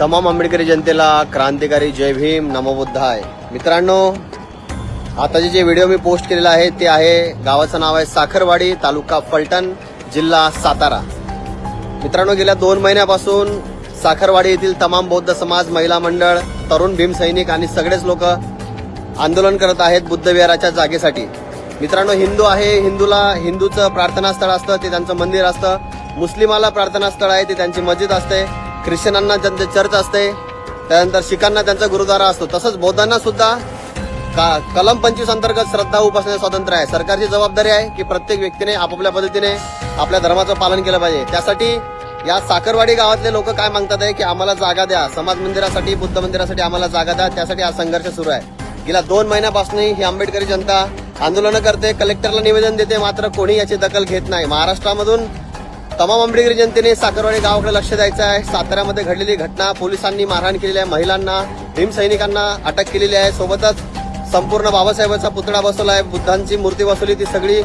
तमाम आंबेडकरी जनतेला क्रांतिकारी जय भीम नमोबुद्धाय मित्रांनो आताचे जे व्हिडिओ मी पोस्ट केलेला आहे ते आहे गावाचं नाव आहे साखरवाडी तालुका फलटण जिल्हा सातारा. मित्रांनो गेल्या दोन महिन्यापासून साखरवाडी येथील तमाम बौद्ध समाज महिला मंडळ तरुण भीम सैनिक आणि सगळेच लोक आंदोलन करत आहेत बुद्धविहाराच्या जागेसाठी. मित्रांनो हिंदू आहे हिंदूला हिंदूचं प्रार्थनास्थळ असतं ते त्यांचं मंदिर असतं. मुस्लिमाला प्रार्थनास्थळ आहे ते त्यांची मस्जिद असते. ख्रिश्चनांना त्यांचे चर्च असते त्यानंतर शिखांना त्यांचा गुरुद्वारा असतो तसंच बौद्धांना सुद्धा का कलम पंचवीस अंतर्गत श्रद्धा उपासनेचं स्वातंत्र्य आहे. सरकारची जबाबदारी आहे की प्रत्येक व्यक्तीने आपापल्या पद्धतीने आपल्या धर्माचं पालन केलं पाहिजे. त्यासाठी या साखरवाडी गावातले लोक काय मागतात आहे की आम्हाला जागा द्या. समाज मंदिरासाठी बुद्ध मंदिरासाठी आम्हाला जागा द्या. त्यासाठी हा संघर्ष सुरू आहे. गेल्या दोन महिन्यापासून ही आंबेडकरी जनता आंदोलनं करते कलेक्टरला निवेदन देते मात्र कोणी याची दखल घेत नाही. महाराष्ट्रामधून तमाम आंबेडकरी जनतेने साखरवाडी गावाकडे लक्ष द्यायचं आहे. साताऱ्यामध्ये घडलेली घटना पोलिसांनी मारहाण केलेली आहे. महिलांना भीमसैनिकांना अटक केलेली आहे. सोबतच संपूर्ण बाबासाहेबांचा पुतळा बसवला आहे. बुद्धांची मूर्ती बसवली ती सगळी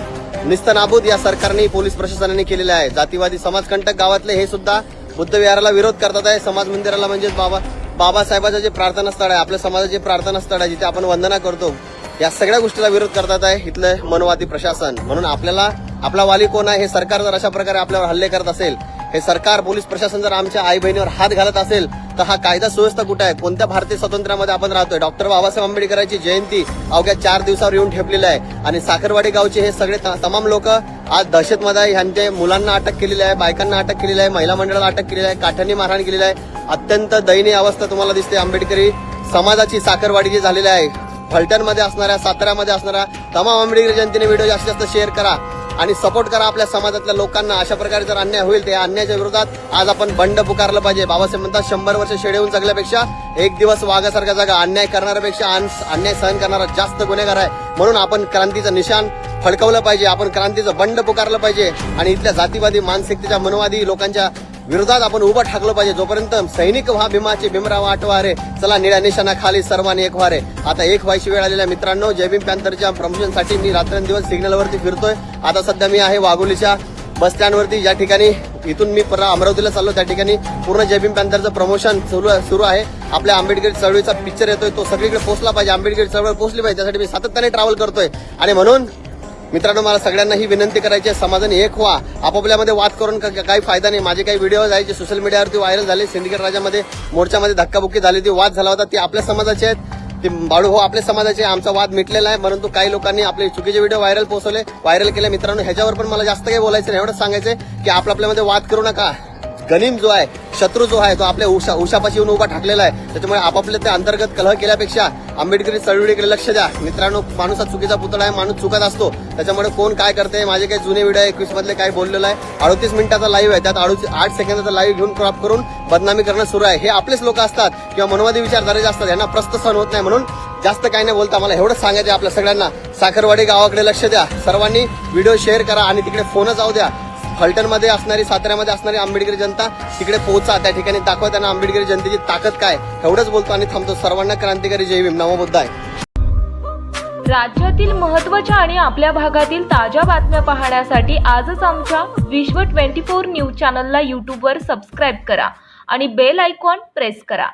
निस्तनाबूद या सरकारने पोलीस प्रशासनाने केलेली आहे. जातीवादी समाजकंटक गावातले हे सुद्धा बुद्ध विहाराला विरोध करतात आहे. समाज मंदिराला म्हणजेच बाबा बाबासाहेबाचं जे प्रार्थना स्थळ आहे आपल्या समाजाचे प्रार्थना स्थळ आहे जिथे आपण वंदना करतो. या सगळ्या गोष्टीला विरोध करतात आहे इथलं मनवादी प्रशासन. म्हणून आपल्याला आपला वाली कोण आहे हे सरकार जर अशा प्रकारे आपल्यावर हल्ले करत असेल हे सरकार पोलीस प्रशासन जर आमच्या आई बहिणीवर हात घालत असेल तर हा कायदा सुव्यवस्था कुठे आहे? कोणत्या भारतीय स्वातंत्र्यामध्ये आपण राहतोय? डॉक्टर बाबासाहेब आंबेडकरांची जयंती अवघ्या चार दिवसावर येऊन ठेपलेली आहे. आणि साखरवाडी गावचे हे सगळे त- तमाम लोक आज दहशतमध्ये ह्यांचे मुलांना अटक केलेली आहे बायकांना अटक केलेली आहे महिला मंडळाला अटक केलेली आहे काठ्यांनी मारहाण केलेली आहे. अत्यंत दयनीय अवस्था तुम्हाला दिसते आंबेडकरी समाजाची साखरवाडी जी झालेली आहे फलटणमध्ये असणाऱ्या साताऱ्यामध्ये असणाऱ्या तमाम आंबेडकरी जनतेने व्हिडिओ जास्तीत जास्त शेअर करा आणि सपोर्ट करा आपल्या समाजातल्या लोकांना. अशा प्रकारे जर अन्याय होईल त्या अन्यायाच्या विरोधात आज आपण बंड पुकारलं पाहिजे. बाबासाहेब म्हणतात शंभर वर्ष शेडेहून जगल्यापेक्षा एक दिवस वाघासारखा जागा. अन्याय करणाऱ्यापेक्षा अन्याय सहन करणारा जास्त गुन्हेगार आहे. म्हणून आपण क्रांतीचं निशाण फडकवलं पाहिजे. आपण क्रांतीचं बंड पुकारलं पाहिजे. आणि इथल्या जातीवादी मानसिकतेच्या मनोवादी लोकांच्या विरोधात आपण उभं ठाकलं पाहिजे. जोपर्यंत सैनिक व्हा भीमाचे भीमराव आठवा रे चला निळ्या निशाणा खाली सर्वांनी एक व्हारे आता एक व्हायची वेळ आलेल्या मित्रांनो जय भीम पॅन्थरच्या प्रमोशनसाठी मी रात्रंदिवस सिग्नलवरती फिरतोय. आता सध्या मी आहे वाघोलीच्या बस स्टँडवरती ज्या ठिकाणी इथून मी परत अमरावतीला चाललो त्या ठिकाणी पूर्ण जयभीम पॅन्थरचं प्रमोशन सुरू सुरू आहे. आपल्या आंबेडकर चळवळीचा पिक्चर येतोय. तो सगळीकडे पोहोचला पाहिजे. आंबेडकर चळवळ पोहोचली पाहिजे. त्यासाठी मी सातत्याने ट्रॅव्हल करतोय. आणि म्हणून मित्रांनो मला सगळ्यांना ही विनंती करायची आहे समाजाने एक व्हा. आपापल्यामध्ये वाद करून का- काही फायदा नाही. माझे काही व्हिडिओ आहे जे सोशल मीडियावरती व्हायरल झाले. सिंडिकेट राजामध्ये मोर्चामध्ये धक्काबुक्की झाली ती वाद झाला होता. ती आपल्या समाजाचे आहेत. ते बाळू हो आपल्या समाजाचे आमचा वाद मिटलेला आहे. परंतु काही लोकांनी आपले चुकीचे व्हिडिओ व्हायरल पोहोचवले. व्हायरल केले. मित्रांनो ह्याच्यावर पण मला जास्त काही बोलायचं नाही. एवढंच सांगायचं की आपल्या आपल्यामध्ये वाद करू नका. गनिम जो आहे शत्रू जो आहे तो आपल्या उषा उषापाशी येऊन उभा ठाकलेला आहे. त्याच्यामुळे आपापल्या ते अंतर्गत कलह केल्यापेक्षा आंबेडकरी चळवळीकडे लक्ष द्या. मित्रांनो माणूस हा चुकीचा पुतळा आहे माणूस चुकत असतो. त्याच्यामुळे कोण काय करते माझे काही जुने व्हिडिओ एकवीस मधले काय बोललेलं आहे. अडतीस मिनिटाचा लाईव्ह आहे. त्यात अडतीस आठ सेकंदाचा लाईव्ह घेऊन क्रॉप करून बदनामी करणं सुरू आहे. हे आपलेच लोक असतात किंवा मनोवादी विचारधारेचे असतात यांना प्रस्त सहन होत नाही म्हणून जास्त काही नाही बोलता. मला एवढंच सांगायचं आहे आपल्या सगळ्यांना. साखरवाडी गावाकडे लक्ष द्या. सर्वांनी व्हिडिओ शेअर करा आणि तिकडे फोन जाऊ द्या. फलटणमध्ये असणारी साताऱ्यामध्ये असणारी आंबेडकरी जनता तिकडे पोहोचा त्या ठिकाणी दाखवा त्यांना आंबेडकरी जनतेची ताकद काय? एवढंच बोलतो आणि थांबतो. सर्वांना क्रांतिकारी जय भीम. नवबुद्ध आहे राज्यातील महत्त्वाच्या आणि आपल्या भागातील ताज्या बातम्या पाहण्यासाठी आजच आमच्या विश्व 24 न्यूज चॅनलला यूट्यूबवर सबस्क्राईब करा आणि बेल आयकॉन प्रेस करा.